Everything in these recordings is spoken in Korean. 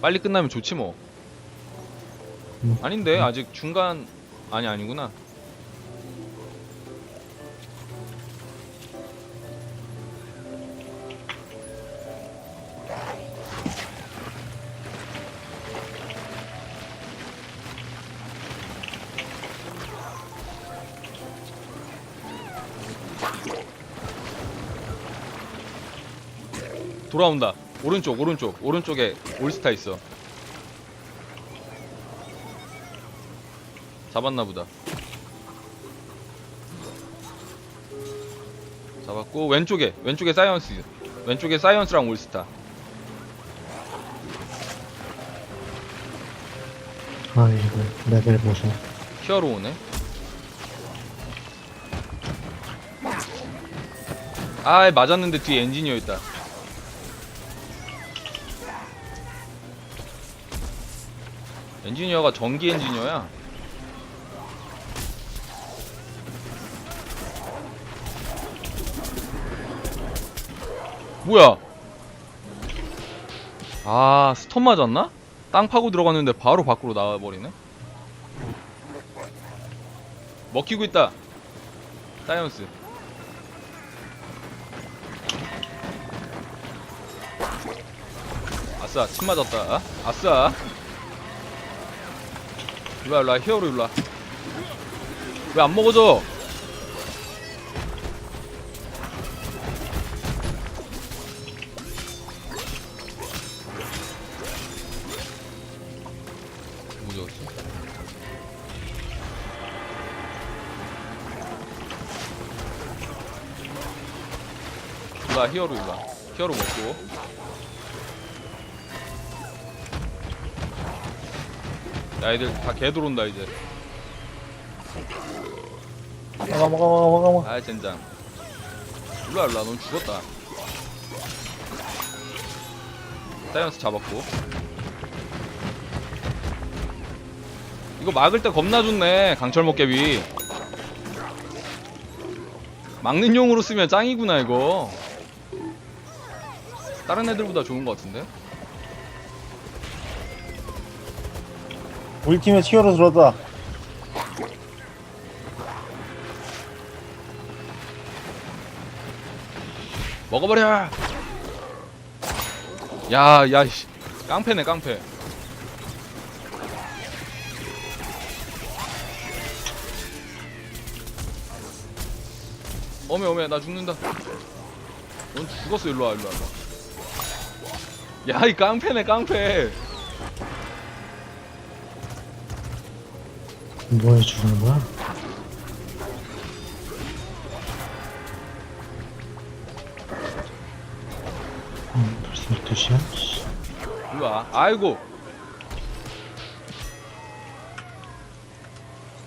빨리 끝나면 좋지 뭐. 음. 아닌데 아직 중간 아니 아니구나. 돌아온다. 오른쪽, 오른쪽, 오른쪽에 올스타 있어. 잡았나 보다. 잡았고 왼쪽에 왼쪽에 사이언스 왼쪽에 사이언스랑 올스타 아이고 레벨 보소 히어로 오네. 아 맞았는데 뒤에 엔지니어 있다. 엔지니어가 전기 엔지니어야. 뭐야? 아 스톱 맞았나? 땅 파고 들어갔는데 바로 밖으로 나와버리네. 먹히고 있다. 사이언스. 아싸, 침 맞았다. 아싸. 일로와, 일로와, 히어로 일로와. 왜 안? 일로와, 히어로 일로와. 히어로 먹고. 야, 애들 다 개 들어온다, 이제. 먹어 먹어 먹어 먹어 먹어 아, 젠장. 일로와, 일로와. 넌 죽었다. 사이언스 잡았고. 이거 막을 때 겁나 좋네, 강철 먹개비. 막는 용으로 쓰면 짱이구나, 이거. 다른 애들보다 좋은 것 같은데? 우리 팀에 치어로 들어왔다 먹어버려! 야, 야, 씨. 깡패네, 깡패. 어메, 어메, 나 죽는다. 넌 죽었어, 일로와, 일로와. 야, 이 깡패네, 깡패. 뭐 해주는 거야? 음, 벌써 12시야? 일로와. 아이고.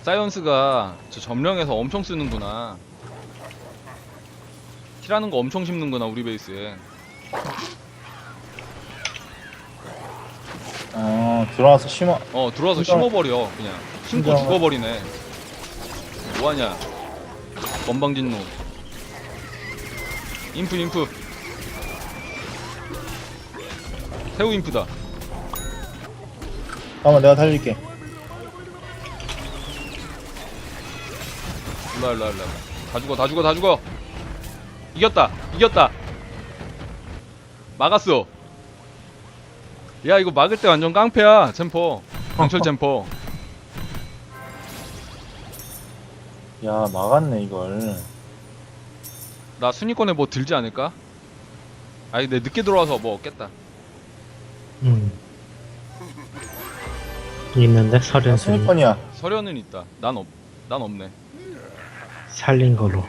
사이언스가 저 점령해서 엄청 쓰는구나. 키라는 거 엄청 심는구나, 우리 베이스에. 어 들어와서 심어. 어 들어와서 진짜- 심어버려 그냥. 심고 진짜- 죽어버리네. 뭐하냐? 건방진 놈 인프 인프 새우 인프다. 잠깐만 내가 달릴게. 일로와 일로와 일로와. 다 죽어 다 죽어 다 죽어. 이겼다 이겼다. 막았어 야 이거 막을 때 완전 깡패야. 챔퍼 강철 챔퍼 야 막았네 이걸. 나 순위권에 뭐 들지 않을까? 아니 내 늦게 들어와서 뭐 없겠다. 음. 있는데? 서련 순위 스니퍼니야. 서련은 있다. 난 없, 난 없네. 살린 걸로